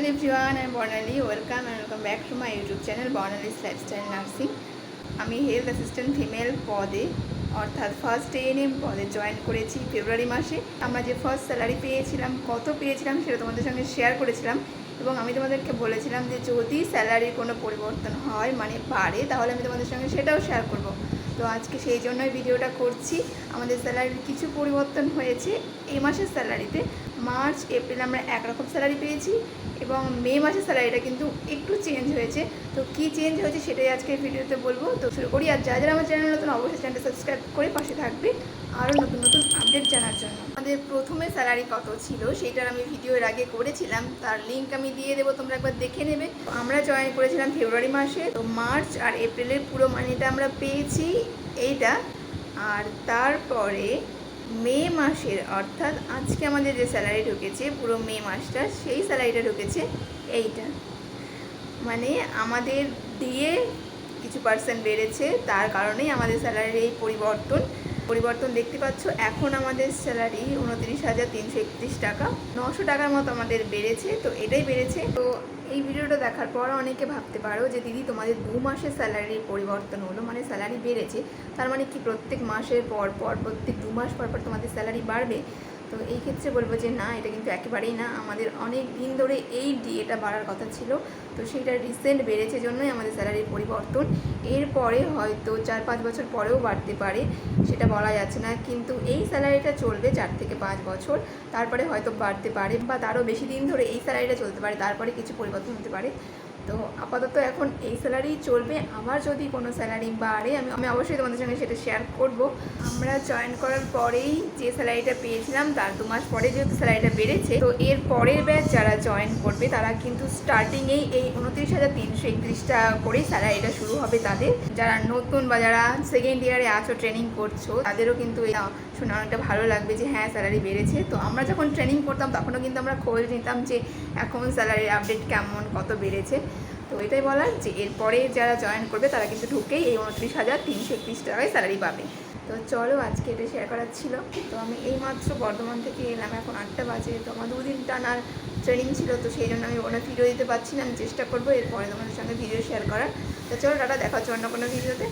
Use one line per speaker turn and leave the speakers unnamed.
Hello everyone আমি Barnali welcome and welcome back to my YouTube channel Barnali's lifestyle nursing আমি health assistant female পদে, অর্থাৎ first ANM পদে join করেছি ফেব্রুয়ারি মাসে। আমরা যে ফার্স্ট স্যালারি পেয়েছিলাম, কত পেয়েছিলাম সেটা তোমাদের সঙ্গে শেয়ার করেছিলাম। এবং আমি তোমাদেরকে বলেছিলাম যে যদি স্যালারির কোনো পরিবর্তন হয় মানে বাড়ে, তাহলে আমি তোমাদের সঙ্গে সেটাও শেয়ার করব। তো আজকে সেই জন্যই ভিডিওটা করছি। আমাদের স্যালারির কিছু পরিবর্তন হয়েছে এই মাসের স্যালারিতে মার্চ, এপ্রিল আমরা একরকম স্যালারি পেয়েছি এবং মে মাসের স্যালারিটা কিন্তু একটু চেঞ্জ হয়েছে। তো কি চেঞ্জ হয়েছে সেটাই আজকে ভিডিওতে বলব। তো শুরু করি আর যা যারা আমার চ্যানেল নতুন, অবশ্যই চ্যানেলটা সাবস্ক্রাইব করে পাশে থাকবে আরও নতুন নতুন আপডেট জানার জন্য। আমাদের প্রথমে স্যালারি কত ছিল সেইটার আমি ভিডিও এর আগে করেছিলাম। তার লিঙ্ক আমি দিয়ে দেবো, তোমরা একবার দেখে নেবে। আমরা জয়েন করেছিলাম ফেব্রুয়ারি মাসে। তো মার্চ আর এপ্রিলের পুরো মানিটা আমরা পেয়েছি এইটা। আর তারপরে মে মাসের, অর্থাৎ আজকে আমাদের যে স্যালারি ঢুকেছে, পুরো মে মাসটা, সেই স্যালারিটা ঢুকেছে এইটা। মানে আমাদের দিয়ে কিছু পার্সেন্ট বেড়েছে, তার কারণেই আমাদের স্যালারির এই পরিবর্তন। পরিবর্তন দেখতে পাচ্ছ। এখন আমাদের স্যালারি উনত্রিশ হাজার তিনশো একত্রিশ টাকা। নশো টাকার মতো আমাদের বেড়েছে, তো এটাই বেড়েছে। তো এই ভিডিওটা দেখার পর অনেকে ভাবতে পারো যে, দিদি, তোমাদের দু মাসের স্যালারির পরিবর্তন হলো মানে স্যালারি বেড়েছে। তার মানে কি প্রত্যেক মাসের পর পর, প্রত্যেক দু মাস পর পর তোমাদের স্যালারি বাড়বে? তো এই ক্ষেত্রে বলব যে, না, এটা কিন্তু একেবারেই না। আমাদের অনেক দিন ধরে এই ডিএটা বাড়ার কথা ছিল। তো সেইটা রিসেন্ট বেড়েছে জন্যই আমাদের স্যালারির পরিবর্তন। এরপরে হয়তো চার পাঁচ বছর পরেও বাড়তে পারে। সেটা বলা যাচ্ছে না। কিন্তু এই স্যালারিটা চলবে চার থেকে পাঁচ বছর। তারপরে হয়তো বাড়তে পারে বা তারও বেশি দিন ধরে এই স্যালারিটা চলতে পারে, তারপরে কিছু পরিবর্তন হতে পারে। তো আপাতত এখন এই স্যালারি চলবে। আমার যদি কোনো স্যালারি বাড়ে, আমি আমি অবশ্যই তোমাদের সঙ্গে সেটা শেয়ার করব। আমরা জয়েন করার পরেই যে স্যালারিটা পেয়েছিলাম, তার দু মাস পরে যেহেতু স্যালারিটা বেড়েছে, তো এর পরের ব্যাচ যারা জয়েন করবে, তারা কিন্তু স্টার্টিংয়েই এই উনত্রিশ হাজার তিনশো একত্রিশটা করেই স্যালারিটা শুরু হবে তাদের। যারা নতুন বা যারা সেকেন্ড ইয়ারে আছো ট্রেনিং করছ, তাদেরও কিন্তু এটা শুনে অনেকটা ভালো লাগবে যে হ্যাঁ স্যালারি বেড়েছে। তো আমরা যখন ট্রেনিং করতাম, তখনও কিন্তু আমরা খোঁজ নিতাম যে এখন স্যালারির আপডেট কেমন, কত বেড়েছে। তো এটাই বলার যে এরপরে যারা জয়েন করবে তারা কিন্তু ঢুকেই এই উনত্রিশ হাজার তিনশো একত্রিশ টাকায় স্যালারি পাবে। তো চলো আজকে এটা শেয়ার করার ছিল। তো আমি এইমাত্র বর্ধমান থেকে এলাম, এখন আটটা বাজে। তো আমার দুদিন টানার ট্রেনিং ছিল, তো সেই জন্য আমি ওনার ভিডিও দিতে পারছি না। আমি চেষ্টা করব এরপরে তোমাদের সঙ্গে ভিডিও শেয়ার করার। তো চলো টাটা, দেখা হচ্ছে অন্য কোনো ভিডিওতে